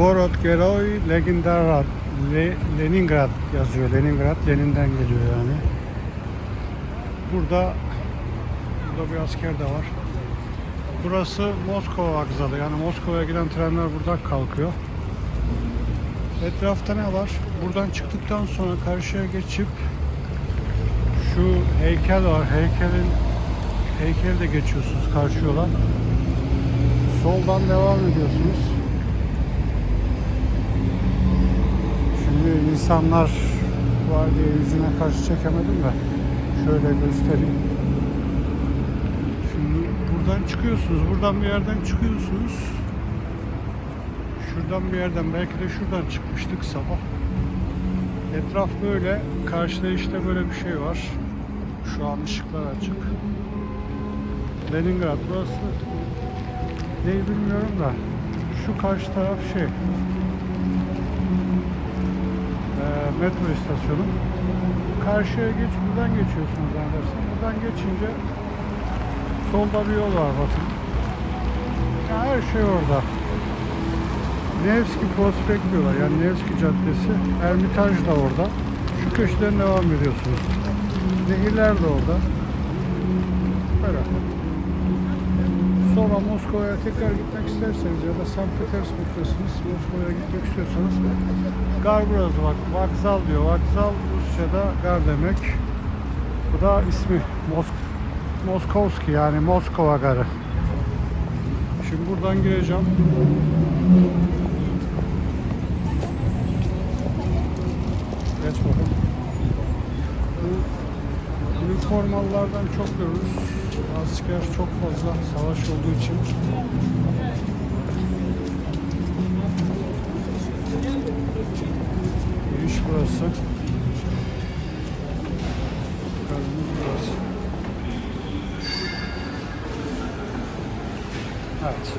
Gorod Geroy Leningrad Le- Leningrad yazıyor. Leningrad Lenin'den geliyor yani. Burada burada bir asker de var. Burası Moskova vokzalı. Yani Moskova'ya giden trenler buradan kalkıyor. Etrafta ne var? Buradan çıktıktan sonra karşıya geçip şu heykel var. Heykelin heykeli de geçiyorsunuz karşı yola. Soldan devam ediyorsunuz. Şimdi insanlar var diye yüzüne karşı çekemedim de şöyle göstereyim. Şimdi buradan çıkıyorsunuz. Buradan bir yerden çıkıyorsunuz. Şuradan bir yerden belki de şuradan çıkmıştık sabah. Etraf böyle. Karşıda işte böyle bir şey var. Şu an ışıklar açık. Leningrad burası ne bilmiyorum da şu karşı taraf şey metro istasyonu. Karşıya geç buradan geçiyorsunuz zannedersem. Buradan geçince solda bir yol var bakın. Ya her şey orada. Nevski Prospekt diyorlar. Yani Nevski Caddesi. Ermitaj da orada. Şu köşeden devam ediyorsunuz. Nehirler de orada. Böyle. Sonra Moskova'ya tekrar gitmek isterseniz ya da St. Petersburg'dasınız, Moskova'ya gitmek istiyorsanız gar burası bak, Vakzal diyor. Vakzal Rusça'da gar demek. Bu da ismi Mosk Moskovski yani Moskova garı. Şimdi buradan gireceğim. Geç bakalım. Bu üniformalılardan çok görürüz. Asker çok fazla savaş olduğu için. Burası. Gazımız burası. Evet.